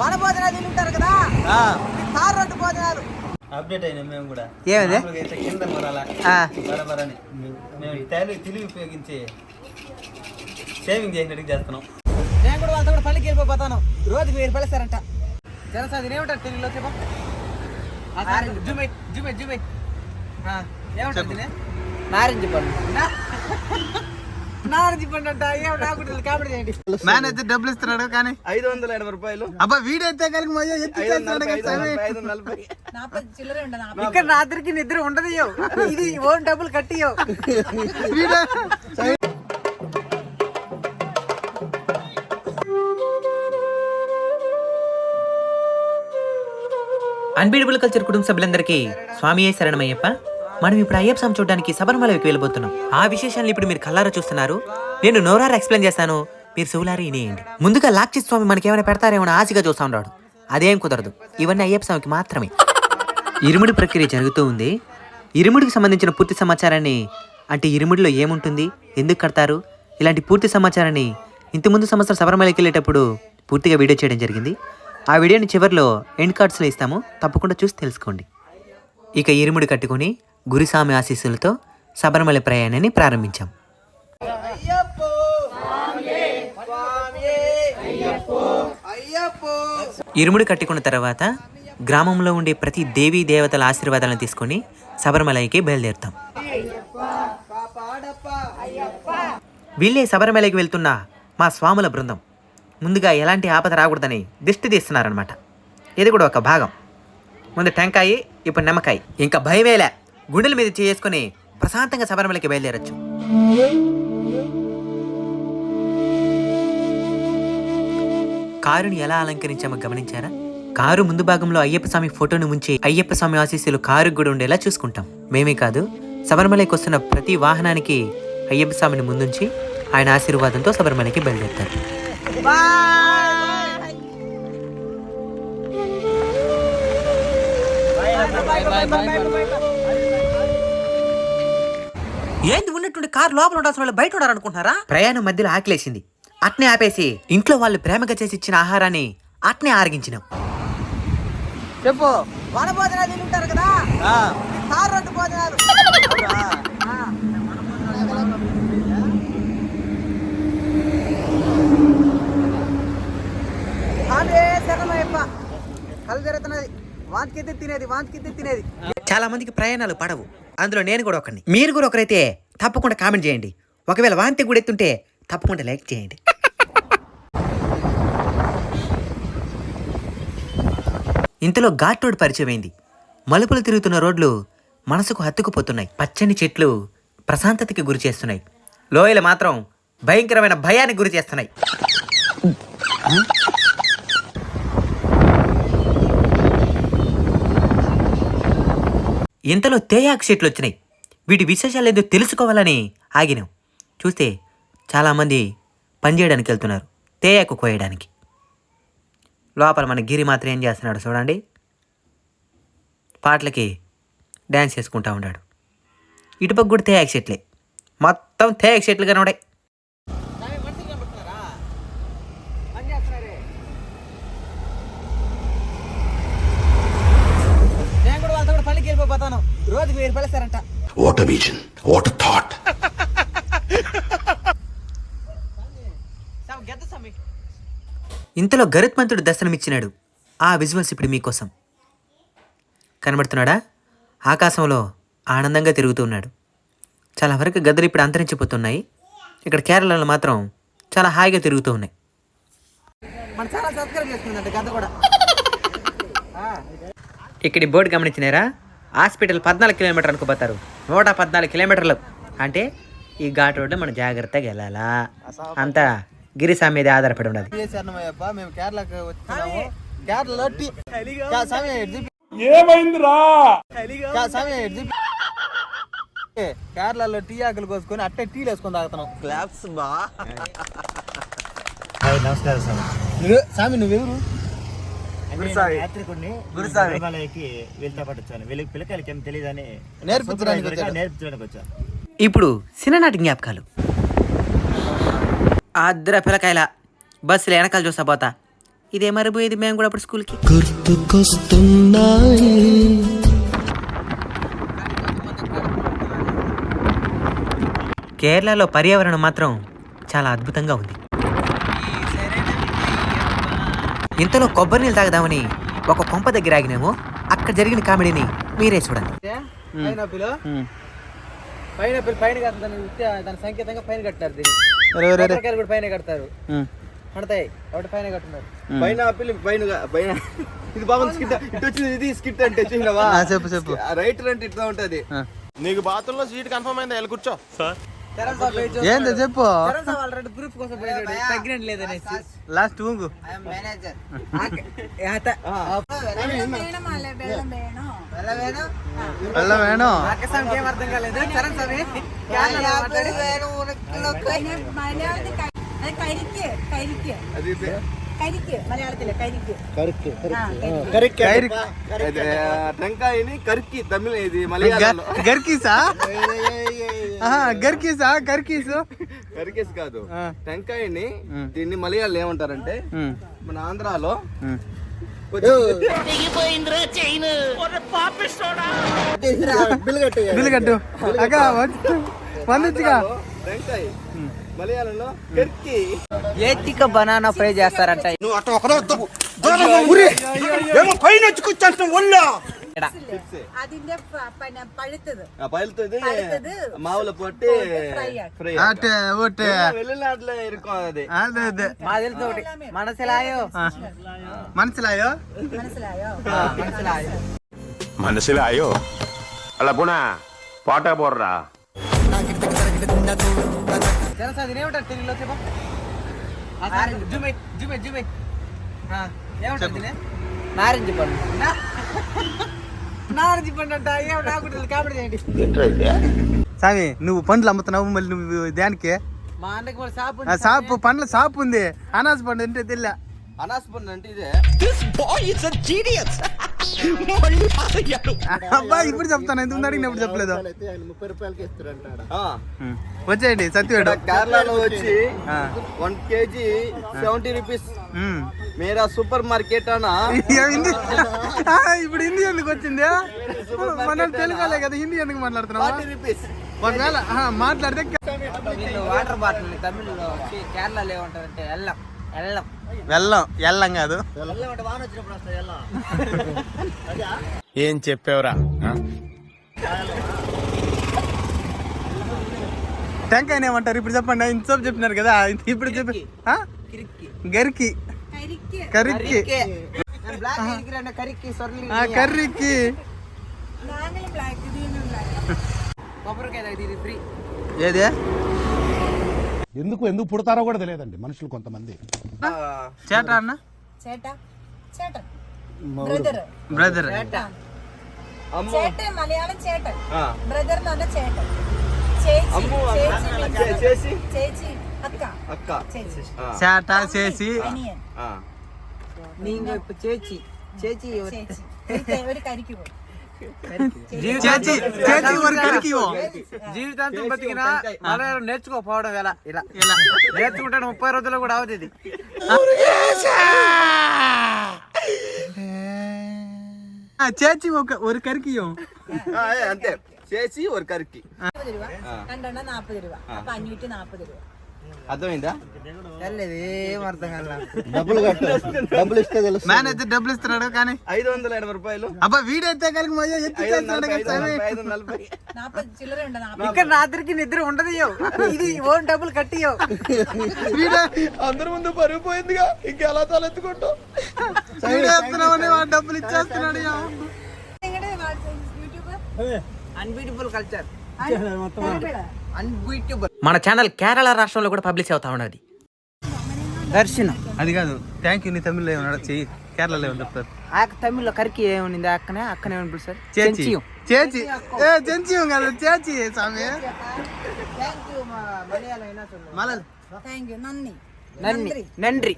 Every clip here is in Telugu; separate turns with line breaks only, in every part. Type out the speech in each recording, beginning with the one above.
వన భోజనాలు తింటారు కదా? కారు రోడ్డు భోజనాలు.
అప్డేట్ అయినా మేము కూడా.
ఏమది?
కింద
ఆ.
బరబరని మేము తెలివి తెలివి ఉపయోగించి సేవింగ్ చేసినట్టు చేస్తున్నాం.
నేను కూడా వాళ్ళతో కూడా పల్లికి వెళ్ళిపోతాను. రోజుకి వెయ్యి రూపాయలు ఇస్తారంట. జనసా తినేమంటారు తెలుగులో చెప్పా జూమే జూమే జూమే. ఏమంటారు తినే నారింజ పండు
మేనేజర్ డబ్బులు ఇస్తున్నాడు కానీ
ఐదు వందల ఎనభై రూపాయలు.
అబ్బా స్వామి.
నలభై
ఇక్కడ రాత్రికి నిద్ర ఉండదు. ఇది ఓన్ డబ్బులు కట్టియో
అన్బీడబుల్ కల్చర్ కుటుంబ సభ్యులందరికీ స్వామి శరణమయ్యప్ప. మనం ఇప్పుడు అయ్యప్ప స్వామి చూడడానికి శబరిమలకి వెళ్ళిపోతున్నాం ఆ విశేషాలను ఇప్పుడు మీరు కల్లారా చూస్తున్నారు? నేను నోరారా ఎక్స్ప్లెయిన్ చేస్తాను. మీరు చెవులారా వినేయండి ముందుగా లాక్షి స్వామి మనకేమైనా పెడతారేమో ఆశగా చూస్తా ఉన్నాడు అదేం కుదరదు. ఇవన్నీ అయ్యప్ప స్వామికి మాత్రమే. ఇరుముడి ప్రక్రియ జరుగుతూ ఉంది. ఇరుముడికి సంబంధించిన పూర్తి సమాచారాన్ని అంటే ఇరుముడిలో ఏముంటుంది? ఎందుకు కడతారు? ఇలాంటి పూర్తి సమాచారాన్ని ఇంతకుముందు సంవత్సరం శబరిమలకి వెళ్ళేటప్పుడు పూర్తిగా వీడియో చేయడం జరిగింది. ఆ వీడియోని చివరిలో ఎండ్ కార్డ్స్లో ఇస్తాము. తప్పకుండా చూసి తెలుసుకోండి. ఇక ఇరుముడి కట్టుకొని గురుస్వామి ఆశీస్సులతో శబరిమల ప్రయాణాన్ని ప్రారంభించాం. ఇరుముడి కట్టుకున్న తర్వాత గ్రామంలో ఉండే ప్రతి దేవీ దేవతల ఆశీర్వాదాలను తీసుకొని శబరిమలకి బయలుదేరుతాం. వీళ్ళే శబరిమలకి వెళ్తున్న మా స్వాముల బృందం. ముందుగా ఎలాంటి ఆపద రాకూడదని దిష్టి తీస్తున్నారనమాట ఇది కూడా ఒక భాగం. ముందు టెంకాయి ఇప్పుడు నిమ్మకాయ. ఇంకా భయమేలే గుండెల మీద చేసుకుని ప్రశాంతంగా శబరిమలకి బయలుదేరచ్చు కారుని ఎలా అలంకరించామో గమనించారా కారు ముందు భాగంలో అయ్యప్ప స్వామి ఫోటోను ఉంచి అయ్యప్ప స్వామి ఆశీస్సులు కారు కూడా ఉండేలా చూసుకుంటాం మేమే కాదు శబరిమలకి వస్తున్న ప్రతి వాహనానికి అయ్యప్ప స్వామిని ముందుంచి ఆయన ఆశీర్వాదంతో శబరిమలకి బయలుదేరుతారు ఏంది ఉన్నటువంటి కారు లోపల ఉండాల్సిన వాళ్ళు బయట ఉండాలనుకుంటున్నారా? ప్రయాణం మధ్యలో ఆకలేసింది. అట్నే ఆపేసి ఇంట్లో వాళ్ళు ప్రేమగా చేసి ఇచ్చిన ఆహారాన్ని అట్నే ఆరగించినాం.
చెప్పు. వన భోజనాలు తింటారు కదా? కారు భోజనాలు. కళ్ళు జరుగుతున్నది వాంతికితే తినేది వాంతికితే తినేది.
చాలా మందికి ప్రయాణాలు పడవు. అందులో నేను కూడా ఒకరిని మీరు కూడా ఒకరైతే తప్పకుండా కామెంట్ చేయండి. ఒకవేళ వాంతి కూడా ఎత్తుంటే తప్పకుండా లైక్ చేయండి. ఇంతలో ఘాట్ రోడ్ పరిచయం అయింది మలుపులు తిరుగుతున్న రోడ్లు మనసుకు హత్తుకుపోతున్నాయి. పచ్చని చెట్లు ప్రశాంతతకి గురి చేస్తున్నాయి. లోయలు మాత్రం భయంకరమైన భయానికి గురి చేస్తున్నాయి. ఇంతలో తేయాకు చెట్లు వచ్చినాయి వీటి విశేషాలు ఏదో తెలుసుకోవాలని ఆగినాం. చూస్తే చాలామంది పనిచేయడానికి వెళ్తున్నారు తేయాకు కోయడానికి. లోపల మన గిరి మాత్రం ఏం చేస్తున్నాడు చూడండి. పాటలకి డ్యాన్స్ చేసుకుంటా ఉన్నాడు ఇటుపక్క కూడా తేయాకు చెట్లే మొత్తం తేయాకు చెట్లు కనబడాయి
నేను కూడా వాళ్ళతో కూడా పల్లికి వెళ్ళిపోతాను రోజుకి వెయ్యి రూపాయలు ఇస్తారంట
What a vision. What a thought.
ఇంతలో గరుత్మంతుడు దర్శనమిచ్చినాడు. ఆ విజువల్స్ ఇప్పుడు మీకోసం. కనబడుతున్నాడా? ఆకాశంలో ఆనందంగా తిరుగుతూ ఉన్నాడు. చాలా వరకు గద్దలు ఇప్పుడు అంతరించిపోతున్నాయి. ఇక్కడ కేరళలో మాత్రం చాలా హాయిగా తిరుగుతూ ఉన్నాయి. ఇక్కడ బోర్డు గమనించినారా? హాస్పిటల్ పద్నాలుగు కిలోమీటర్ అనుకోపోతారు. నూట పద్నాలుగు కిలోమీటర్లు. అంటే ఈ ఘాట్ రోడ్లో మనం జాగ్రత్తగా వెళ్ళాలా? అంతా గిరిసా మీద ఆధారపడి
శరణమయ్యప్ప మేము కేరళకి కేరళలో టీ కా- స్వామి ఇటు చూపి. కా- స్వామి ఇటు చూపి. ఏ, కేరళలో టీ ఆకులు కోసుకొని అట్టే టీలు వేసుకొని తాగుతున్నాం. క్లాప్స్ బా.
నమస్కారం స్వామి
నువ్వు స్వామి నువ్వెవరు?
యాత్రికుడిని
గురుస్వామి.
తిరుమలకి వెళ్తా పాటు వచ్చాను వీళ్ళకి పిల్లకాయలకి ఏం తెలియదని
నేర్పించడానికి
సూపర్వైజర్గా
వచ్చాడు.
నేర్పించడానికి వచ్చాను.
ఇప్పుడు చిన్ననాటి జ్ఞాపకాలు. అద్దర పిల్లకాయల బస్సులు వెనకాల చూస్తా పోతా. ఇదే మరిపోయేది మేము కూడా అప్పుడు స్కూల్కి. కేరళలో పర్యావరణం మాత్రం చాలా అద్భుతంగా ఉంది. ఇంతలో కొబ్బరి నీళ్ళు తాగదామని ఒక కొంప దగ్గర ఆగినాము అక్కడ జరిగిన కామెడీని మీరే చూడండి.
పైనాపిల్? పైన దాని సంకేతంగా పైన కట్టారు దీన్ని. కూడా పైన కడతారు.
ఉమ్.
పడతాయి కాబట్టి పైన కట్టున్నారు.
పైన ఆపిల్ పైన పైన ఇది బాగుంది స్కిట్ ఇటు వచ్చింది ఇది స్కిట్ అంటే
చెప్పు చెప్పు.
రైటర్ అంటే ఇట్లా ఉంటది.
నీకు బాత్రూంలో సీట్ కన్ఫర్మ్ అయిందా? వెళ్ళి కూర్చో.
పేజ్
ఏందో చెప్పు లాస్ట్
ఉంగు
వెళ్ళ వేణు
టెంకాయని కరికి తమిళ ఇది మలయాళం
గర్కి సార్ గర్కీసా గర్కీస్.
గర్కీస్ కాదు. టెంకాయని దీన్ని మలయాళ్ళు ఏమంటారంటే మన ఆంధ్రాలో
బిల్లు కట్టు
టెంకాయ మలయాళంలో గర్కి.
ఏతిక బనానా ఫ్రై చేస్తారంట.
నువ్వు
అట్లా
ఒకరో
ఏమో పైన
వచ్చి కూర్చుంటున్నావు ఒళ్ళో.
അതിന്റെ പഴുത്തത്
പഴുത്തത് മാവില പോട്ട് വെളിനാട്ടിലെ
മനസ്സിലായോ
മനസ്സിലായോ
മനസ്സിലായോ
മനസ്സിലായോ അല്ല പൂണ പാട്ടാ പോറാ
ചെറുസാ അതിനെ വിട്ടാ തിരില്ലോ ജുമേ ജുമേ ജുമേ ആ ഏ ഉണ്ടാ നാരഞ്ച് പണ്ട്
సామి నువ్వు పండ్లు అమ్ముతున్నావు మళ్ళీ నువ్వు దానికి?
మా అన్నకి మరి షాప్
ఆ షాప్ పండ్ల షాప్ ఉంది. అనాస పండు అంటే తెల్ల.
అనాస పండు అంటే ఇదే.
అబ్బా ఇప్పుడు చెప్తాను ఎందుకు అడిగినప్పుడు చెప్పలేదు.
ఆ,
ఉమ్. వచ్చేయండి సత్యవేడు.
కేరళలో వచ్చి. One KG seventy rupees. మేరా సూపర్ మార్కెట్ అనా
ఇప్పుడు హిందీ ఎందుకు వచ్చింది? మన తెలుగు వాళ్ళే కదా హిందీ ఎందుకు మాట్లాడుతున్నావా? ఒకవేళ మాట్లాడితే
వాటర్ బాటిల్ తమిళ్ళో వచ్చి కేరళలో ఏమంటారంటే ఎల్లం ఎల్లం.
వెళ్ళం వెళ్ళం కాదు.
ఏం చెప్పావురా?
టెంకాయని ఏమంటారు? ఇప్పుడు చెప్పండి ఇంతసేపు చెప్పినారు కదా ఇప్పుడు చెప్పి గరికి.
கறிக்கு
கறிக்கு
ఎందుకు ఎందుకు పుడతారో కూడా తెలియదండి మనుషులు కొంతమంది.
చేట అన్న?
చేట?
బ్రదర్
బ్రదర్
మలయాళం చేట.
బ్రదర్ చేట.
అక్క.
చేట చేసి.
நீங்க
சேச்சி சேச்சி చేచి. చేచి జీవితాంతం బతికినా మలయాళం నేర్చుకోపోవడం ఎలా? ఇలా.
ఇలా.
నేర్చుకుంటాను ముప్పై రోజుల్లో కూడా
అవుతుంది చేచి ఒక ஒரு కరికి
అంతే. చేసి ஒரு కరికి.
நாற்பது ரூபா நாற்பது ரூபா அப்ப அஞ்சூட்டி நாற்பது ரூபா
అర్థమైందా? డబ్బులు డబ్బులు ఇస్తే తెలుసు
మ్యాన్ అయితే డబ్బులు ఇస్తున్నాడు కానీ
ఐదు వందల ఎనభై రూపాయలు.
అబ్బా వీడైతే కలిగి
మజా
ఇక్కడ రాత్రికి నిద్ర ఉండదు ఇది ఓన్ డబ్బులు కట్టియో
అందరి ముందు పరుగు పోయిందిగా ఇంకెలా
వాడు డబ్బులు ఇచ్చేస్తున్నాడు
అన్బీటిబుల్ కల్చర్.
మన ఛానల్ కేరళ రాష్ట్రంలో కూడా పబ్లిష్ అవుతా ఉన్నది.
దర్శనం.
అది కాదు. థ్యాంక్ యూ నీ తమిళ్ళో ఏమన్నా చెయ్యి. కేరళలో ఏమని చెప్తారు?
ఆ తమిళ్ళో కరికి ఏముంది? అక్కనే అక్కనే ఏమని సార్.
చేచి. చేచి. ఏ చెంచి కాదు. చేచి స్వామి.
మలల్ థ్యాంక్
నన్ని.
నన్ని.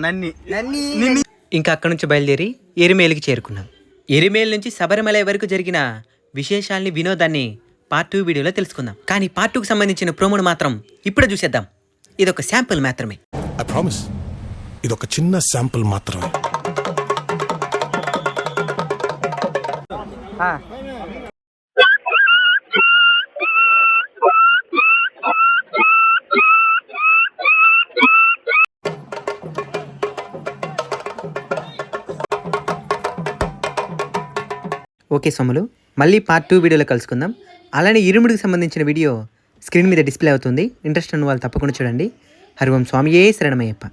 నన్ని.
ఇంకా అక్కడి నుంచి బయలుదేరి ఎరిమేలికి చేరుకున్నాను ఎరిమేల్ నుంచి శబరిమల వరకు జరిగిన విశేషాల్ని వినోదాన్ని పార్ట్ టూ వీడియోలో తెలుసుకుందాం. కానీ పార్ట్ టూకి సంబంధించిన ప్రోమోను మాత్రం ఇప్పుడే చూసేద్దాం. ఇది ఒక శాంపుల్ మాత్రమే.
ఐ ప్రామిస్ ఇది ఒక చిన్న శాంపుల్ మాత్రమే.
ఓకే సొమ్ములు మళ్ళీ పార్ట్ టూ వీడియోలో కలుసుకుందాం. అలానే ఇరుముడికి సంబంధించిన వీడియో స్క్రీన్ మీద డిస్ప్లే అవుతుంది. ఇంట్రెస్ట్ ఉన్న వాళ్ళు తప్పకుండా చూడండి. హరివం స్వామియే శరణమయ్యప్ప.